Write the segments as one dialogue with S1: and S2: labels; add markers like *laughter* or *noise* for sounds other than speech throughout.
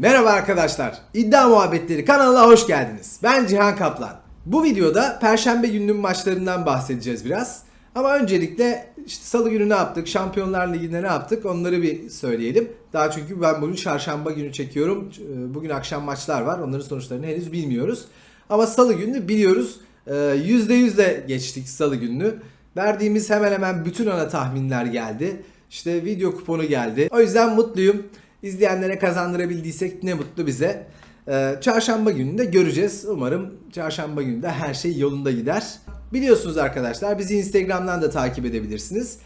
S1: Merhaba arkadaşlar. İddia Muhabbetleri kanalına hoş geldiniz. Ben Cihan Kaplan. Bu videoda Perşembe gününün maçlarından bahsedeceğiz biraz. Ama öncelikle işte Salı günü ne yaptık, Şampiyonlar Ligi'nde ne yaptık onları bir söyleyelim. Daha çünkü ben bugün Çarşamba günü çekiyorum. Bugün akşam maçlar var. Onların sonuçlarını henüz bilmiyoruz. Ama Salı günü biliyoruz. Ee, %100 de geçtik Salı gününü. Verdiğimiz hemen hemen bütün ana tahminler geldi. İşte video kuponu geldi. O yüzden mutluyum. İzleyenlere kazandırabildiysek ne mutlu bize. Ee, çarşamba günü de göreceğiz. Umarım çarşamba günü de her şey yolunda gider. Biliyorsunuz arkadaşlar bizi Instagram'dan da takip edebilirsiniz.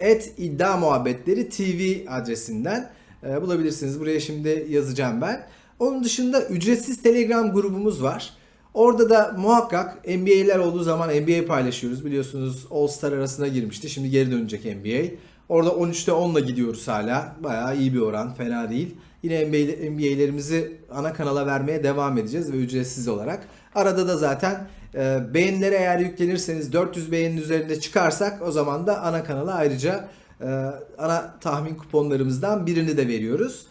S1: Et iddia muhabbetleri TV adresinden e, bulabilirsiniz. Buraya şimdi yazacağım ben. Onun dışında ücretsiz Telegram grubumuz var. Orada da muhakkak NBA'ler olduğu zaman NBA paylaşıyoruz. Biliyorsunuz All Star arasına girmişti. Şimdi geri dönecek NBA. Orada 13'te 10'la gidiyoruz hala. Bayağı iyi bir oran. Fena değil. Yine NBA, NBA'lerimizi ana kanala vermeye devam edeceğiz ve ücretsiz olarak. Arada da zaten e, beğenilere eğer yüklenirseniz 400 beğenin üzerinde çıkarsak o zaman da ana kanala ayrıca e, ana tahmin kuponlarımızdan birini de veriyoruz.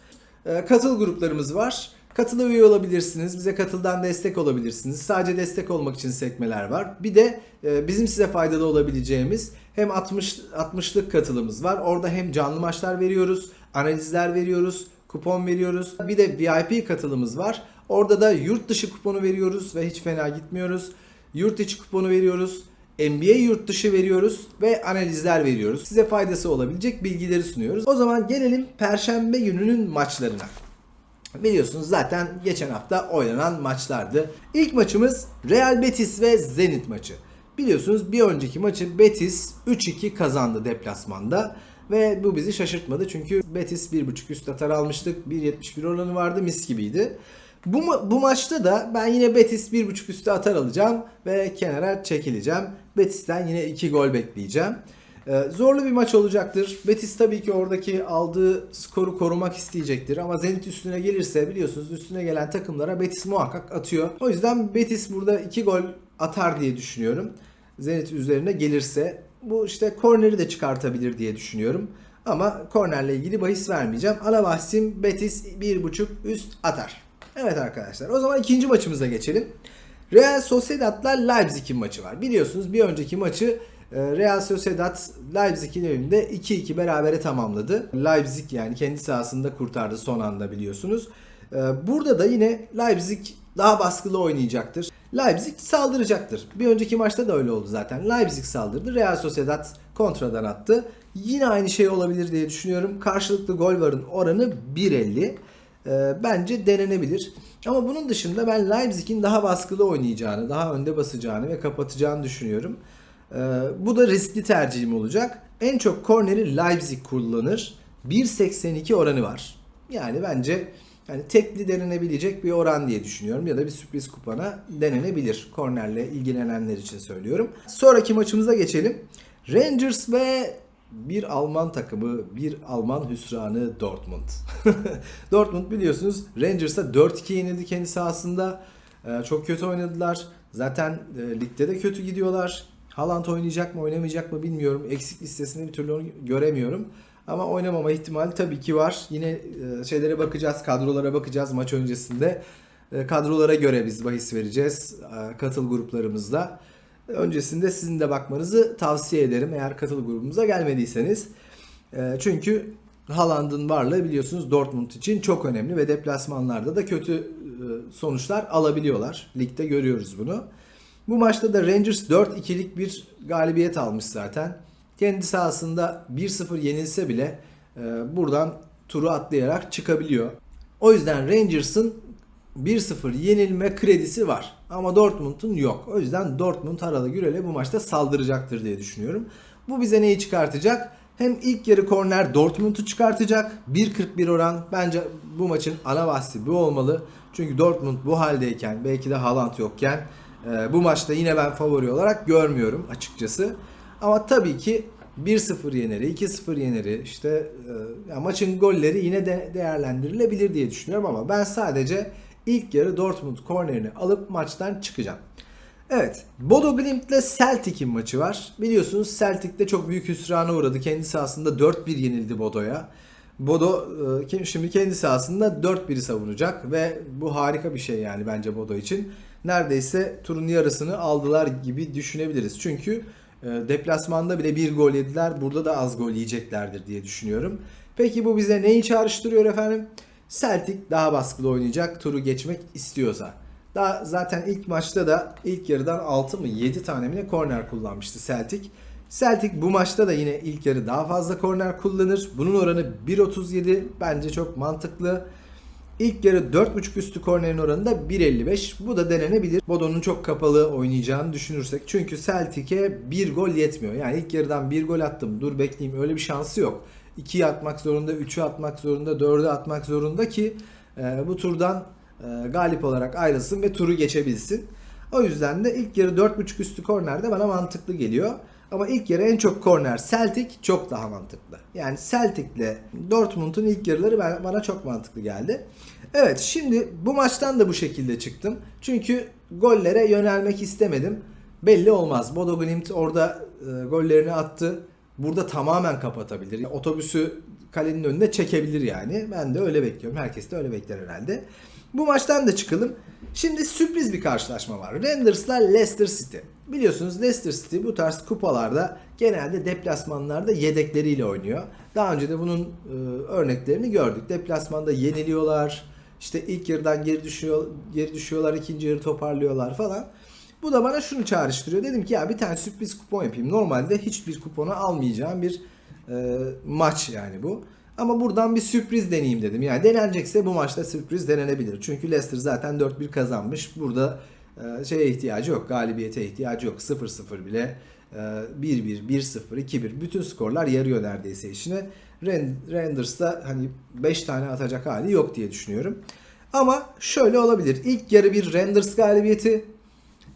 S1: E, katıl gruplarımız var. Katıla üye olabilirsiniz. Bize katıldan destek olabilirsiniz. Sadece destek olmak için sekmeler var. Bir de e, bizim size faydalı olabileceğimiz hem 60 60'lık katılımız var. Orada hem canlı maçlar veriyoruz, analizler veriyoruz, kupon veriyoruz. Bir de VIP katılımız var. Orada da yurt dışı kuponu veriyoruz ve hiç fena gitmiyoruz. Yurt içi kuponu veriyoruz. NBA yurt dışı veriyoruz ve analizler veriyoruz. Size faydası olabilecek bilgileri sunuyoruz. O zaman gelelim Perşembe gününün maçlarına. Biliyorsunuz zaten geçen hafta oynanan maçlardı. İlk maçımız Real Betis ve Zenit maçı. Biliyorsunuz bir önceki maçı Betis 3-2 kazandı deplasmanda. Ve bu bizi şaşırtmadı çünkü Betis 1.5 üst atar almıştık. 1.71 oranı vardı mis gibiydi. Bu, bu maçta da ben yine Betis 1.5 üstü atar alacağım ve kenara çekileceğim. Betis'ten yine 2 gol bekleyeceğim. Ee, zorlu bir maç olacaktır. Betis tabii ki oradaki aldığı skoru korumak isteyecektir. Ama Zenit üstüne gelirse biliyorsunuz üstüne gelen takımlara Betis muhakkak atıyor. O yüzden Betis burada 2 gol atar diye düşünüyorum. Zenit üzerine gelirse bu işte korneri de çıkartabilir diye düşünüyorum. Ama kornerle ilgili bahis vermeyeceğim. Ana Betis 1.5 üst atar. Evet arkadaşlar o zaman ikinci maçımıza geçelim. Real Sociedad'la Leipzig'in maçı var. Biliyorsunuz bir önceki maçı e, Real Sociedad Leipzig'in evinde 2-2 berabere tamamladı. Leipzig yani kendi sahasında kurtardı son anda biliyorsunuz. E, Burada da yine Leipzig daha baskılı oynayacaktır. Leipzig saldıracaktır. Bir önceki maçta da öyle oldu zaten. Leipzig saldırdı. Real Sociedad kontradan attı. Yine aynı şey olabilir diye düşünüyorum. Karşılıklı gol varın oranı 1.50. Ee, bence denenebilir. Ama bunun dışında ben Leipzig'in daha baskılı oynayacağını, daha önde basacağını ve kapatacağını düşünüyorum. Ee, bu da riskli tercihim olacak. En çok korneri Leipzig kullanır. 1.82 oranı var. Yani bence yani tekli denenebilecek bir oran diye düşünüyorum ya da bir sürpriz kupana denenebilir. Kornerle ilgilenenler için söylüyorum. Sonraki maçımıza geçelim. Rangers ve bir Alman takımı, bir Alman hüsranı Dortmund. *laughs* Dortmund biliyorsunuz Rangers'a 4-2 yenildi kendi sahasında. Ee, çok kötü oynadılar. Zaten e, ligde de kötü gidiyorlar. Haaland oynayacak mı oynamayacak mı bilmiyorum. Eksik listesini bir türlü göremiyorum. Ama oynamama ihtimali tabii ki var. Yine e, şeylere bakacağız, kadrolara bakacağız maç öncesinde. E, Kadrolara göre biz bahis vereceğiz e, katıl gruplarımızda. Öncesinde sizin de bakmanızı tavsiye ederim eğer katıl grubumuza gelmediyseniz. Çünkü Haaland'ın varlığı biliyorsunuz Dortmund için çok önemli ve deplasmanlarda da kötü sonuçlar alabiliyorlar. Ligde görüyoruz bunu. Bu maçta da Rangers 4-2'lik bir galibiyet almış zaten. Kendi sahasında 1-0 yenilse bile e, buradan turu atlayarak çıkabiliyor. O yüzden Rangers'ın 1-0 yenilme kredisi var. Ama Dortmund'un yok. O yüzden Dortmund Haralı Gürel'e bu maçta saldıracaktır diye düşünüyorum. Bu bize neyi çıkartacak? Hem ilk yarı korner Dortmund'u çıkartacak. 1.41 oran. Bence bu maçın ana bahsi bu olmalı. Çünkü Dortmund bu haldeyken belki de Haaland yokken e, bu maçta yine ben favori olarak görmüyorum açıkçası. Ama tabii ki 1-0 yeneri, 2-0 yeneri işte e, maçın golleri yine de değerlendirilebilir diye düşünüyorum ama ben sadece ilk yarı Dortmund kornerini alıp maçtan çıkacağım. Evet, Bodo Glimt'le Celtic'in maçı var. Biliyorsunuz Celtic de çok büyük hüsrana uğradı. Kendi sahasında 4-1 yenildi Bodo'ya. Bodo e, şimdi kendi sahasında 4-1'i savunacak ve bu harika bir şey yani bence Bodo için. Neredeyse turun yarısını aldılar gibi düşünebiliriz. Çünkü deplasmanda bile bir gol yediler. Burada da az gol yiyeceklerdir diye düşünüyorum. Peki bu bize neyi çağrıştırıyor efendim? Celtic daha baskılı oynayacak turu geçmek istiyorsa. Daha zaten ilk maçta da ilk yarıdan 6 mı 7 tane mi ne korner kullanmıştı Celtic. Celtic bu maçta da yine ilk yarı daha fazla korner kullanır. Bunun oranı 1.37 bence çok mantıklı. İlk yarı 4.5 üstü kornerin oranı da 1.55. Bu da denenebilir. Bodo'nun çok kapalı oynayacağını düşünürsek. Çünkü Celtic'e bir gol yetmiyor. Yani ilk yarıdan bir gol attım dur bekleyeyim öyle bir şansı yok. 2'yi atmak zorunda, 3'ü atmak zorunda, 4'ü atmak zorunda ki e, bu turdan e, galip olarak ayrılsın ve turu geçebilsin. O yüzden de ilk yarı 4.5 üstü kornerde bana mantıklı geliyor. Ama ilk yarı en çok korner Celtic çok daha mantıklı. Yani Celtic'le Dortmund'un ilk yarıları bana çok mantıklı geldi. Evet şimdi bu maçtan da bu şekilde çıktım. Çünkü gollere yönelmek istemedim. Belli olmaz. Bodo Glimt orada e, gollerini attı. Burada tamamen kapatabilir. Otobüsü kalenin önüne çekebilir yani. Ben de öyle bekliyorum. Herkes de öyle bekler herhalde. Bu maçtan da çıkalım. Şimdi sürpriz bir karşılaşma var. Rangers'la Leicester City. Biliyorsunuz Leicester City bu tarz kupalarda genelde deplasmanlarda yedekleriyle oynuyor. Daha önce de bunun e, örneklerini gördük. Deplasmanda yeniliyorlar. İşte ilk yarıdan geri düşüyor, geri düşüyorlar, ikinci yarı toparlıyorlar falan. Bu da bana şunu çağrıştırıyor. Dedim ki ya bir tane sürpriz kupon yapayım. Normalde hiçbir kupona almayacağım bir e, maç yani bu. Ama buradan bir sürpriz deneyeyim dedim. Yani denenecekse bu maçta sürpriz denenebilir. Çünkü Leicester zaten 4-1 kazanmış. Burada e, şeye ihtiyacı yok. Galibiyete ihtiyacı yok. 0-0 bile e, 1-1, 1-0, 2-1 bütün skorlar yarıyor neredeyse işine. Ren- Rangers'da hani 5 tane atacak hali yok diye düşünüyorum. Ama şöyle olabilir. İlk yarı bir Rangers galibiyeti.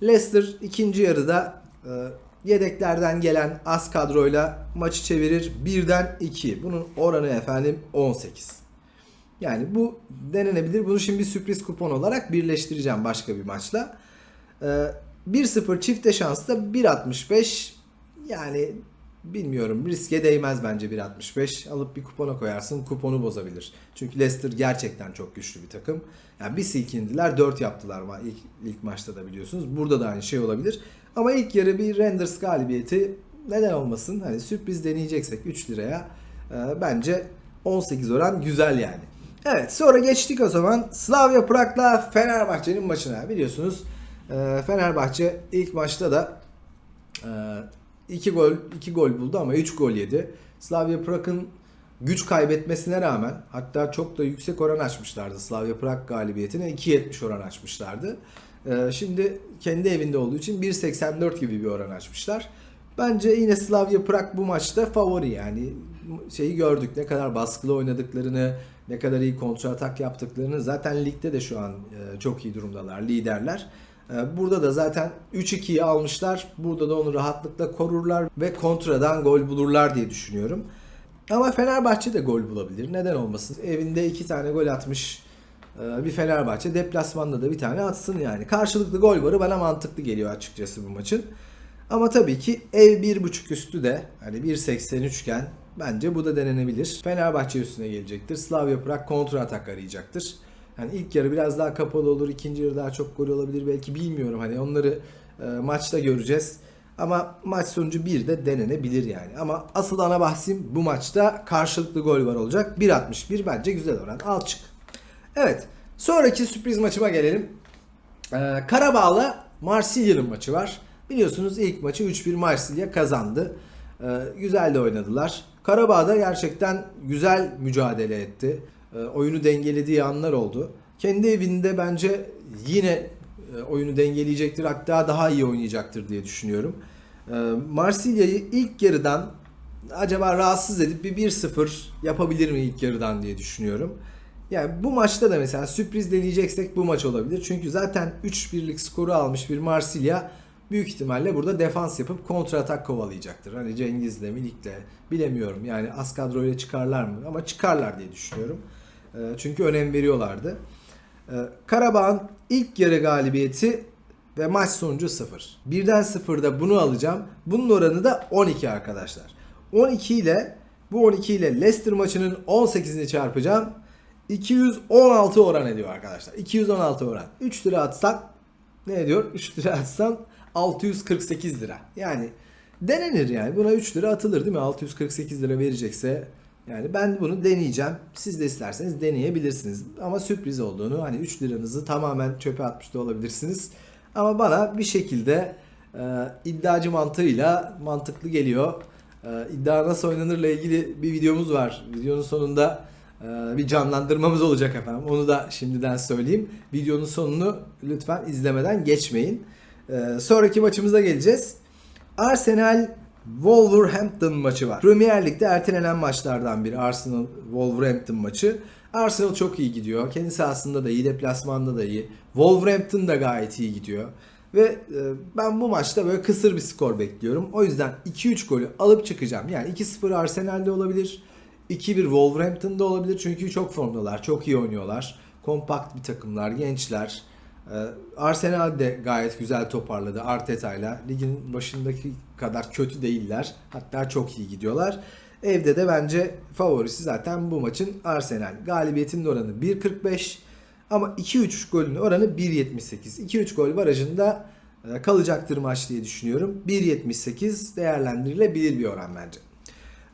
S1: Leicester ikinci yarıda e, yedeklerden gelen az kadroyla maçı çevirir. Birden 2. Bunun oranı efendim 18. Yani bu denenebilir. Bunu şimdi sürpriz kupon olarak birleştireceğim başka bir maçla. Ee, 1-0 çifte şansta 1.65 yani bilmiyorum riske değmez bence 1.65 alıp bir kupona koyarsın kuponu bozabilir. Çünkü Leicester gerçekten çok güçlü bir takım. Yani bir silkindiler 4 yaptılar ilk, ilk maçta da biliyorsunuz. Burada da aynı şey olabilir. Ama ilk yarı bir Renders galibiyeti neden olmasın? Hani sürpriz deneyeceksek 3 liraya e, bence 18 oran güzel yani. Evet sonra geçtik o zaman Slavia Prag'la Fenerbahçe'nin maçına. Biliyorsunuz e, Fenerbahçe ilk maçta da 2 gol 2 gol buldu ama 3 gol yedi. Slavia Prag'ın güç kaybetmesine rağmen hatta çok da yüksek oran açmışlardı Slavia Prag galibiyetine 2.70 oran açmışlardı. E, şimdi kendi evinde olduğu için 1.84 gibi bir oran açmışlar. Bence yine Slavia Prag bu maçta favori yani şeyi gördük ne kadar baskılı oynadıklarını, ne kadar iyi kontra atak yaptıklarını zaten ligde de şu an e, çok iyi durumdalar, liderler. E, Burada da zaten 3-2'yi almışlar. Burada da onu rahatlıkla korurlar ve kontradan gol bulurlar diye düşünüyorum. Ama Fenerbahçe de gol bulabilir. Neden olmasın? Evinde iki tane gol atmış e, bir Fenerbahçe. Deplasmanda da bir tane atsın yani. Karşılıklı gol varı bana mantıklı geliyor açıkçası bu maçın. Ama tabii ki ev 1.5 üstü de hani 1.83 iken bence bu da denenebilir. Fenerbahçe üstüne gelecektir. Slavia Prag kontra atak arayacaktır. Yani ilk yarı biraz daha kapalı olur, ikinci yarı daha çok gol olabilir belki bilmiyorum. Hani onları e, maçta göreceğiz. Ama maç sonucu bir de denenebilir yani. Ama asıl ana bahsim bu maçta karşılıklı gol var olacak. 1.61 bence güzel oran. Al çık. Evet. Sonraki sürpriz maçıma gelelim. Ee, Karabağ'la Marsilya'nın maçı var. Biliyorsunuz ilk maçı 3-1 Marsilya kazandı. Ee, güzel de oynadılar. Karabağ da gerçekten güzel mücadele etti. Ee, oyunu dengelediği anlar oldu. Kendi evinde bence yine e, oyunu dengeleyecektir. Hatta daha iyi oynayacaktır diye düşünüyorum. Ee, Marsilya'yı ilk yarıdan acaba rahatsız edip bir 1-0 yapabilir mi ilk yarıdan diye düşünüyorum. Yani bu maçta da mesela sürpriz deneyeceksek bu maç olabilir. Çünkü zaten 3-1'lik skoru almış bir Marsilya büyük ihtimalle burada defans yapıp kontra atak kovalayacaktır. Hani Cengiz'le, Milik'le bilemiyorum. Yani az kadroyla çıkarlar mı? Ama çıkarlar diye düşünüyorum. Ee, Çünkü önem veriyorlardı. Ee, Karabağ'ın ilk yarı galibiyeti ve maç sonucu 0. Birden 0'da bunu alacağım. Bunun oranı da 12 arkadaşlar. 12 ile Bu 12 ile Leicester maçının 18'ini çarpacağım. 216 oran ediyor arkadaşlar. 216 oran. 3 lira atsan ne ediyor? 3 lira atsan 648 lira. Yani denenir yani. Buna 3 lira atılır değil mi? 648 lira verecekse yani ben bunu deneyeceğim. Siz de isterseniz deneyebilirsiniz. Ama sürpriz olduğunu hani 3 liranızı tamamen çöpe atmış da olabilirsiniz. Ama bana bir şekilde e, iddiacı mantığıyla mantıklı geliyor. E, iddia nasıl oynanırla ilgili bir videomuz var. Videonun sonunda e, bir canlandırmamız olacak efendim. Onu da şimdiden söyleyeyim. Videonun sonunu lütfen izlemeden geçmeyin. E, sonraki maçımıza geleceğiz. Arsenal Wolverhampton maçı var. Premier Lig'de ertelenen maçlardan biri Arsenal Wolverhampton maçı. Arsenal çok iyi gidiyor. Kendi sahasında da iyi, deplasmanda da iyi. Wolverhampton da gayet iyi gidiyor. Ve e, ben bu maçta böyle kısır bir skor bekliyorum. O yüzden 2-3 golü alıp çıkacağım. Yani 2-0 Arsenal'de olabilir. 2-1 Wolverhampton'da olabilir. Çünkü çok formdalar. Çok iyi oynuyorlar. Kompakt bir takımlar, gençler. Ee, Arsenal de gayet güzel toparladı Arteta'yla. Ligin başındaki kadar kötü değiller. Hatta çok iyi gidiyorlar. Evde de bence favorisi zaten bu maçın Arsenal. Galibiyetinin oranı 1.45 ama 2-3 golün oranı 1.78. 2-3 gol barajında e, kalacaktır maç diye düşünüyorum. 1.78 değerlendirilebilir bir oran bence.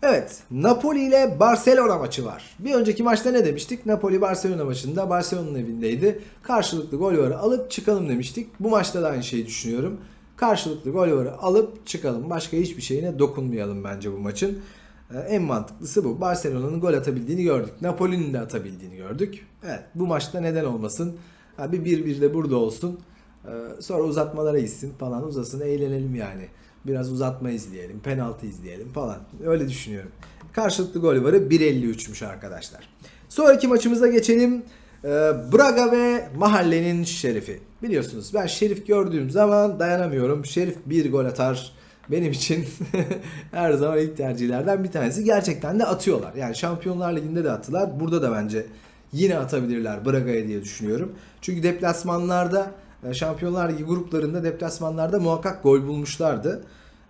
S1: Evet, Napoli ile Barcelona maçı var. Bir önceki maçta ne demiştik? Napoli Barcelona maçında Barcelona'nın evindeydi. Karşılıklı gol varı alıp çıkalım demiştik. Bu maçta da aynı şeyi düşünüyorum. Karşılıklı gol varı alıp çıkalım. Başka hiçbir şeyine dokunmayalım bence bu maçın. Ee, en mantıklısı bu. Barcelona'nın gol atabildiğini gördük. Napoli'nin de atabildiğini gördük. Evet, bu maçta neden olmasın? Bir 1-1 de burada olsun. Ee, sonra uzatmalara gitsin falan uzasın eğlenelim yani. Biraz uzatma izleyelim, penaltı izleyelim falan. Öyle düşünüyorum. Karşılıklı gol varı 1.53'müş arkadaşlar. Sonraki maçımıza geçelim. Ee, Braga ve mahallenin şerifi. Biliyorsunuz ben şerif gördüğüm zaman dayanamıyorum. Şerif bir gol atar. Benim için *laughs* her zaman ilk tercihlerden bir tanesi. Gerçekten de atıyorlar. Yani Şampiyonlar Ligi'nde de attılar. Burada da bence yine atabilirler Braga'ya diye düşünüyorum. Çünkü deplasmanlarda Şampiyonlar Ligi gruplarında deplasmanlarda muhakkak gol bulmuşlardı.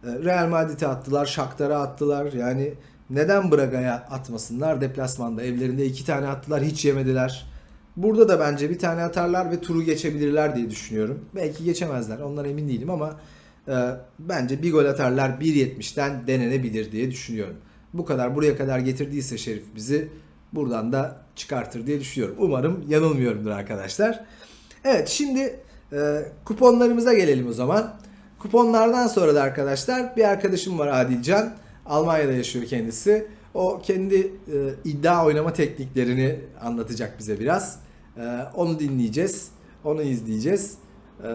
S1: E, Real Madrid'e attılar, Shakhtar'a attılar. Yani neden Braga'ya atmasınlar? Deplasmanda evlerinde iki tane attılar, hiç yemediler. Burada da bence bir tane atarlar ve turu geçebilirler diye düşünüyorum. Belki geçemezler, ondan emin değilim ama e, bence bir gol atarlar 1.70'den denenebilir diye düşünüyorum. Bu kadar buraya kadar getirdiyse Şerif bizi buradan da çıkartır diye düşünüyorum. Umarım yanılmıyorumdur arkadaşlar. Evet şimdi e, kuponlarımıza gelelim o zaman. Kuponlardan sonra da arkadaşlar bir arkadaşım var Adilcan. Almanya'da yaşıyor kendisi. O kendi e, iddia oynama tekniklerini anlatacak bize biraz. E, onu dinleyeceğiz. Onu izleyeceğiz. E,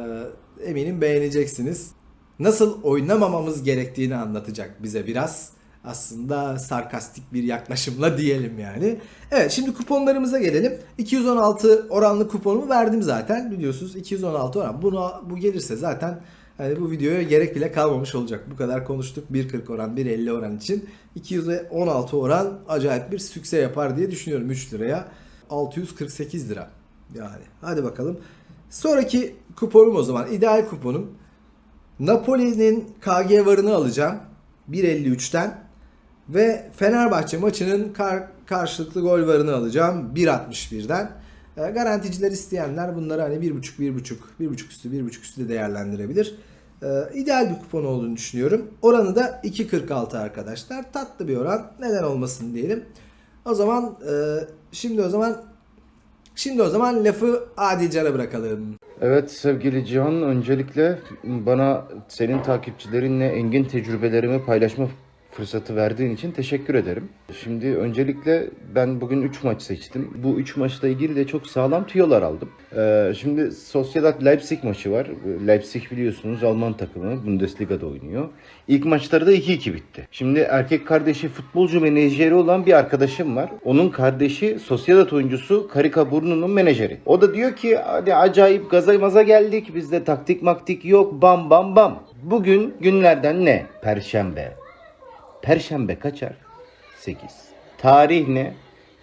S1: eminim beğeneceksiniz. Nasıl oynamamamız gerektiğini anlatacak bize biraz. Aslında sarkastik bir yaklaşımla diyelim yani. Evet şimdi kuponlarımıza gelelim. 216 oranlı kuponumu verdim zaten. Biliyorsunuz 216 oran. Buna bu gelirse zaten hani bu videoya gerek bile kalmamış olacak. Bu kadar konuştuk. 1.40 oran, 1.50 oran için. 216 oran acayip bir sükse yapar diye düşünüyorum 3 liraya. 648 lira. Yani hadi bakalım. Sonraki kuponum o zaman. ideal kuponum. Napoli'nin KG varını alacağım. 1.53'ten. Ve Fenerbahçe maçının kar- karşılıklı gol varını alacağım 1.61'den. E, garanticiler isteyenler bunları hani 1.5 1.5 1.5 üstü 1.5 üstü de değerlendirebilir. E, ideal bir kupon olduğunu düşünüyorum. Oranı da 2.46 arkadaşlar. Tatlı bir oran. Neden olmasın diyelim. O zaman e, şimdi o zaman şimdi o zaman lafı Adilcan'a bırakalım.
S2: Evet sevgili Cihan, öncelikle bana senin takipçilerinle engin tecrübelerimi paylaşma fırsatı verdiğin için teşekkür ederim. Şimdi öncelikle ben bugün 3 maç seçtim. Bu 3 maçla ilgili de çok sağlam tüyolar aldım. Ee, şimdi Sociedad Leipzig maçı var. Leipzig biliyorsunuz Alman takımı Bundesliga'da oynuyor. İlk maçları da 2-2 bitti. Şimdi erkek kardeşi futbolcu menajeri olan bir arkadaşım var. Onun kardeşi Sociedad oyuncusu Karika Burnu'nun menajeri. O da diyor ki hadi acayip gaza maza geldik. Bizde taktik maktik yok bam bam bam. Bugün günlerden ne? Perşembe. Perşembe kaçar? 8. Tarih ne?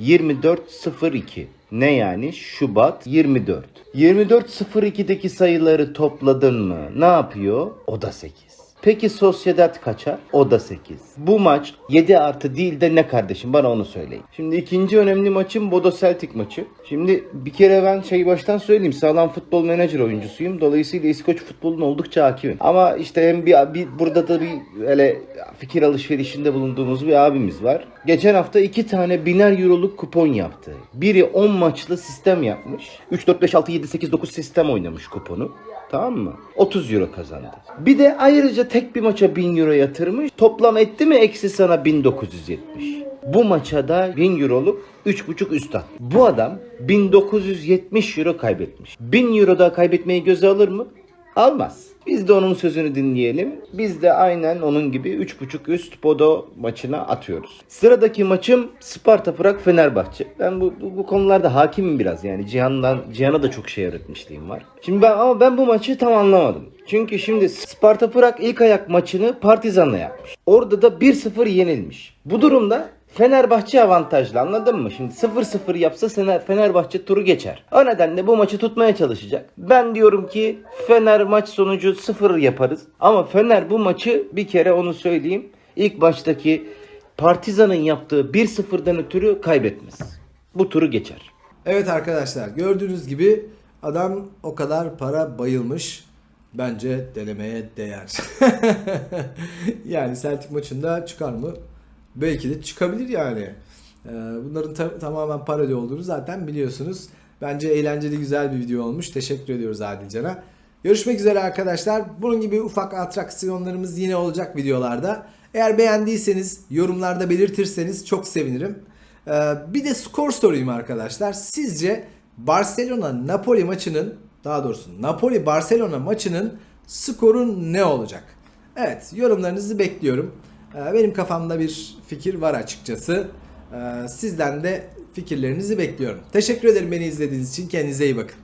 S2: 24.02. Ne yani? Şubat 24. 24.02'deki sayıları topladın mı? Ne yapıyor? O da 8. Peki Sociedad kaça? O da 8. Bu maç 7 artı değil de ne kardeşim? Bana onu söyleyin. Şimdi ikinci önemli maçım Bodo Celtic maçı. Şimdi bir kere ben şey baştan söyleyeyim. Sağlam futbol menajer oyuncusuyum. Dolayısıyla İskoç futboluna oldukça hakimim. Ama işte hem bir, bir burada da bir öyle fikir alışverişinde bulunduğumuz bir abimiz var. Geçen hafta iki tane biner euroluk kupon yaptı. Biri 10 maçlı sistem yapmış. 3, 4, 5, 6, 7, 8, 9 sistem oynamış kuponu. Tamam mı? 30 euro kazandı. Bir de ayrıca tek bir maça 1000 euro yatırmış. Toplam etti mi eksi sana 1970. Bu maça da 1000 euroluk 3,5 üst at. Bu adam 1970 euro kaybetmiş. 1000 euro daha kaybetmeyi göze alır mı? Almaz. Biz de onun sözünü dinleyelim. Biz de aynen onun gibi 3.5 üst Bodo maçına atıyoruz. Sıradaki maçım Sparta Prag Fenerbahçe. Ben bu, bu, bu konularda hakimim biraz yani Cihan'dan Cihan'a da çok şey öğretmişliğim var. Şimdi ben ama ben bu maçı tam anlamadım. Çünkü şimdi Sparta Prag ilk ayak maçını Partizan'la yapmış. Orada da 1-0 yenilmiş. Bu durumda Fenerbahçe avantajlı anladın mı? Şimdi 0-0 yapsa Fener- Fenerbahçe turu geçer. O nedenle bu maçı tutmaya çalışacak. Ben diyorum ki Fener maç sonucu 0 yaparız. Ama Fener bu maçı bir kere onu söyleyeyim. İlk baştaki Partizan'ın yaptığı 1-0'dan ötürü kaybetmez. Bu turu geçer.
S1: Evet arkadaşlar gördüğünüz gibi adam o kadar para bayılmış. Bence denemeye değer. *laughs* yani Celtic maçında çıkar mı? Belki de çıkabilir yani. Ee, Bunların ta- tamamen parodi olduğunu zaten biliyorsunuz. Bence eğlenceli güzel bir video olmuş. Teşekkür ediyoruz Adilcan'a. Görüşmek üzere arkadaşlar. Bunun gibi ufak atraksiyonlarımız yine olacak videolarda. Eğer beğendiyseniz yorumlarda belirtirseniz çok sevinirim. Ee, bir de skor sorayım arkadaşlar. Sizce Barcelona Napoli maçının daha doğrusu Napoli Barcelona maçının skoru ne olacak? Evet yorumlarınızı bekliyorum. Ee, benim kafamda bir fikir var açıkçası. Ee, sizden de fikirlerinizi bekliyorum. Teşekkür ederim beni izlediğiniz için. Kendinize iyi bakın.